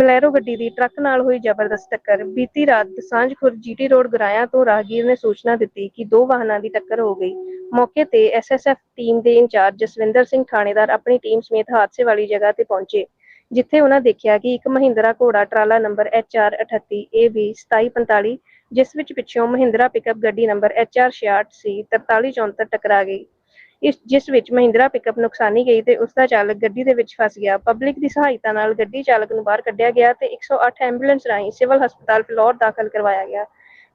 Bolero ਗੱਡੀ ਦੀ truck ਨਾਲ ਹੋਈ ਜ਼ਬਰਦਸਤ ਟੱਕਰ। ਬੀਤੀ ਰਾਤ ਦਸਾਂਝ ਖੁਰਦ ਜੀਟੀ ਰੋਡ ਗਰਾਇਆ ਤੋਂ ਰਾਹਗੀਰ ਨੇ ਸੂਚਨਾ ਦਿੱਤੀ ਕਿ ਦੋ ਵਾਹਨਾਂ ਦੀ ਟੱਕਰ ਹੋ ਗਈ। ਮੌਕੇ ਤੇ ਐਸਐਸਐਫ ਟੀਮ ਦੇ ਇੰਚਾਰਜ ਜਸਵਿੰਦਰ ਸਿੰਘ ਥਾਣੇਦਾਰ ਆਪਣੀ ਟੀਮ ਸਮੇਤ ਹਾਦਸੇ ਵਾਲੀ ਜਗ੍ਹਾ ਤੇ ਪਹੁੰਚੇ, ਜਿੱਥੇ ਉਹਨਾਂ ਦੇਖਿਆ ਕਿ ਇੱਕ ਮਹਿੰਦਰਾ ਘੋੜਾ ਟਰਾਲਾ ਨੰਬਰ HR38 AB 2745 ਜਿਸ ਵਿੱਚ ਪਿੱਛੋਂ ਮਹਿੰਦਰਾ ਪਿਕਅਪ ਗੱਡੀ ਨੰਬਰ HR66C 4374 ਟਕਰਾ ਗਈ। ਇਸ ਜਿਸ ਵਿੱਚ ਮਹਿੰਦਰਾ ਪਿਕਅਪ ਨੁਕਸਾਨੀ ਗਈ ਤੇ ਉਸ ਦਾ ਚਾਲਕ ਗੱਡੀ ਦੇ ਵਿੱਚ ਫਸ ਗਿਆ। ਪਬਲਿਕ ਦੀ ਸਹਾਇਤਾ ਨਾਲ ਗੱਡੀ ਚਾਲਕ ਨੂੰ ਬਾਹਰ ਕੱਢਿਆ ਗਿਆ ਤੇ 108 ਐਂਬੂਲੈਂਸ ਰਾਹੀਂ ਸਿਵਲ ਹਸਪਤਾਲ ਫਿਲੌਰ ਦਾਖਲ ਕਰਵਾਇਆ ਗਿਆ,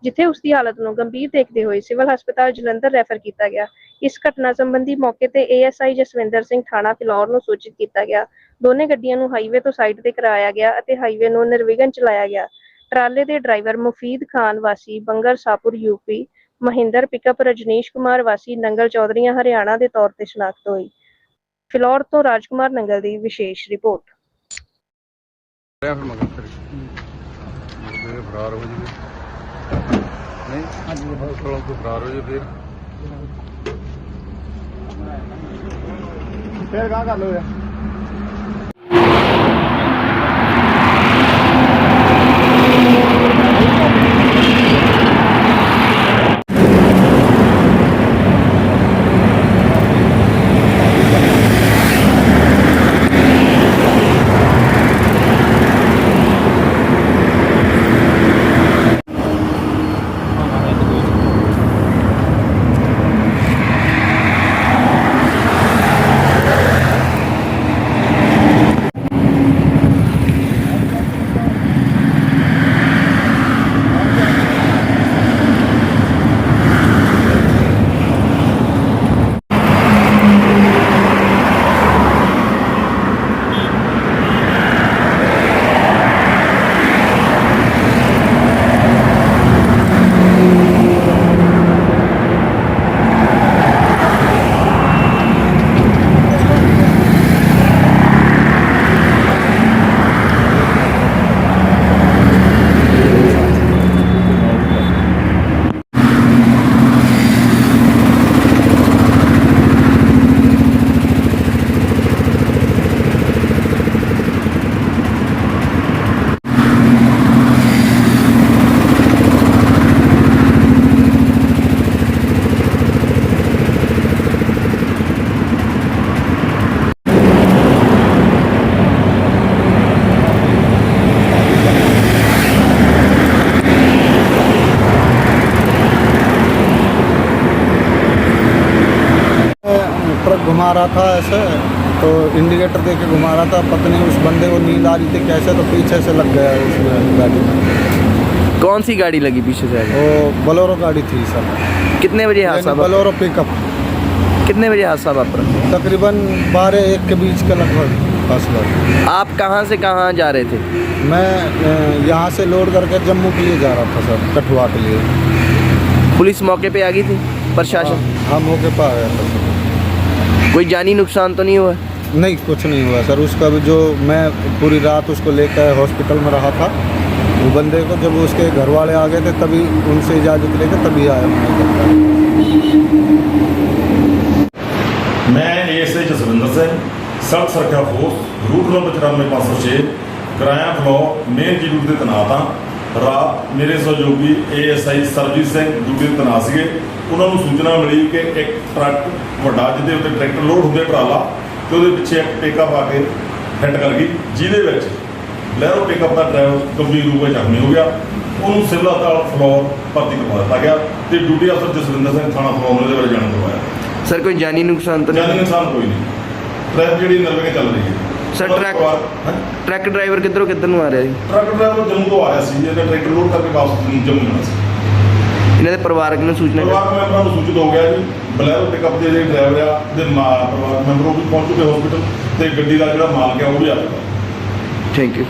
ਜਿੱਥੇ ਉਸ ਦੀ ਹਾਲਤ ਨੂੰ ਗੰਭੀਰ ਦੇਖਦੇ ਹੋਏ ਸਿਵਲ ਹਸਪਤਾਲ ਜਲੰਧਰ ਰੈਫਰ ਕੀਤਾ ਗਿਆ। ਇਸ ਘਟਨਾ ਸੰਬੰਧੀ ਮੌਕੇ ਤੇ ਏਐਸਆਈ ਜਸਵਿੰਦਰ ਸਿੰਘ ਥਾਣਾ ਫਿਲੌਰ ਨੂੰ ਸੂਚਿਤ ਕੀਤਾ ਗਿਆ। ਦੋਨੇ ਗੱਡੀਆਂ ਨੂੰ ਹਾਈਵੇ ਤੋਂ ਸਾਈਡ ਤੇ ਕਰਾਇਆ ਗਿਆ ਅਤੇ ਹਾਈਵੇ ਨੂੰ ਨਿਰਵਿਘਨ ਚਲਾਇਆ ਗਿਆ। ਟਰਾਲੇ ਦੇ ਡਰਾਈਵਰ ਮੁਫੀਦ ਖਾਨ ਵਾਸੀ, ਬੰਗਰ ਸਾਪੁਰ ਯੂਪੀ ਮਹਿੰਦਰ ਪਿਕਅਪ ਰਜਨੀਸ਼ ਕੁਮਾਰ ਵਾਸੀ ਨੰਗਲ ਚੌਧਰੀਆਂ ਹਰਿਆਣਾ ਦੇ ਤੌਰ ਤੇ ਸ਼ਨਾਖਤ ਹੋਈ। ਫਿਲੌਰ ਤੋਂ ਰਾਜਕੁਮਾਰ ਨੰਗਲ ਦੀ ਵਿਸ਼ੇਸ਼ ਰਿਪੋਰਟ। ਮੇਰੇ ਫਰਾਰ ਹੋ ਜੂਗੇ ਨਹੀਂ ਹਾਂਜੀ ਹਸਪਤਾਲ ਤੋਂ ਫਰਾਰ ਹੋ ਜੇ ਫਿਰ। ਫੇਰ ਕਾ ਕਰ ਲੋ ਯਾਰ। ट्रक घुमा रहा था ऐसे तो इंडिकेटर दे के घुमा रहा था पत्नी उस बंदे को नींद आ रही थी कैसे तो पीछे से लग गया उसमें गाड़ी में। कौन सी गाड़ी लगी पीछे से? वो बोलेरो गाड़ी थी सर। कितने बजे हादसा वापरा? पिकअप कितने बजे हादसा वापरा? तकरीबन बारह एक के बीच का लगभग फासला आप कहाँ से कहाँ जा रहे थे? मैं यहाँ से लोड करके जम्मू के लिए जा रहा था सर कठुआ के लिए। पुलिस मौके पे आ गई थी? प्रशासन? हाँ मौके पर आया था सर। कोई जानी नुकसान तो नहीं हुआ नहीं कुछ नहीं हुआ सर उसका भी जो मैं पूरी रात उसको लेकर हॉस्पिटल में रहा था वो बंदे को जब उसके घर वाले आ गए थे तभी उनसे इजाज़त लेकर तभी आया मैं ਮੈਂ ਏਐਸਆਈ ਜਸਵਿੰਦਰ ਸਿੰਘ ਸੜਕ ਸੁਰੱਖਿਆ ਫੋਰਸ ਰੂਟ ਨੰਬਰ 94506 ਕਿਰਾਇਆ ਫਲੋਰ ਮੇਨ ਜੀ ਰੂਟ ਦੇ ਤੈਨਾਤ ਹਾਂ ਰਾ ਮੇਰੇ ਸਹਿਯੋਗੀ ਏਐਸਆਈ ਸਰਜੀਤ ਸਿੰਘ ਜੁਗੇ ਤਨਾਸੀਏ ਉਹਨਾਂ ਨੂੰ ਸੂਚਨਾ ਮਿਲੀ ਕਿ ਇੱਕ ਟਰੱਕ ਵੱਡਾ ਜਿਹਦੇ ਉੱਤੇ ਟਰੈਕਟਰ ਲੋਡ ਹੁੰਦੇ ਟਰਾਲਾ ਤੇ ਉਹਦੇ ਪਿੱਛੇ ਇੱਕ ਪਿਕਅਪ ਆ ਕੇ ਫਿੱਟ ਕਰ ਗਈ ਜਿਹਦੇ ਵਿੱਚ ਲਹਿਰੋ ਪਿਕਅਪ ਦਾ ਡਰਾਈਵਰ ਗੰਭੀਰ ਰੂਪ ਵਿੱਚ ਜ਼ਖਮੀ ਹੋ ਗਿਆ। ਉਹਨੂੰ ਸਿਵਲ ਹਸਪਤਾਲ ਫਲੋਰ ਭਰਤੀ ਕਰਵਾ ਦਿੱਤਾ ਗਿਆ ਤੇ ਡਿਊਟੀ ਅਫਸਰ ਜਸਵਿੰਦਰ ਸਿੰਘ ਥਾਣਾ ਫਲੋਰ ਦੇ ਵਿੱਚ ਜਾਣ ਕਰਵਾਇਆ। ਸਰ ਕੋਈ ਜਾਨੀ ਨੁਕਸਾਨ ਤਾਂ ਨਹੀਂ? ਜਾਨੀ ਨੁਕਸਾਨ ਕੋਈ ਨਹੀਂ। ਟਰੈਕ ਜਿਹੜੀ ਨਰਵੇ ਚੱਲ ਰਹੀ ਹੈ। ਸਰ ਟਰੱਕ ਟਰੱਕ ਡਰਾਈਵਰ ਕਿੱਧਰੋਂ ਕਿੱਧਰ ਨੂੰ ਆ ਰਿਹਾ ਜੀ? ਟਰੱਕ ਡਰਾਈਵਰ ਜੰਮੂ ਤੋਂ ਆ ਰਿਹਾ ਸੀ ਇਹਨੇ ਟਰੈਕਟਰ ਲੋਡ ਕਰਕੇ ਵਾਪਸ ਜੰਮੂ ਆਉਣਾ ਸੀ। ਇਹਨਾਂ ਦੇ ਪਰਿਵਾਰਕ ਨੂੰ ਸੂਚਨਾ ਪਰਿਵਾਰਕ ਮੈਂਬਰਾਂ ਨੂੰ ਸੂਚਿਤ ਹੋ ਗਿਆ ਜੀ ਬਲੈਰੋ ਪਿਕਅਪ ਦੇ ਜਿਹੜੇ ਡਰਾਈਵਰ ਆ ਦੇ ਪਰਿਵਾਰਕ ਮੈਂਬਰ ਉਹ ਵੀ ਪਹੁੰਚ ਚੁੱਕੇ ਹਸਪੀਟਲ ਤੇ ਗੱਡੀ ਦਾ ਜਿਹੜਾ ਮਾਲਕ ਹੈ ਉਹ ਵੀ ਆ ਚੁੱਕਾ। Thank you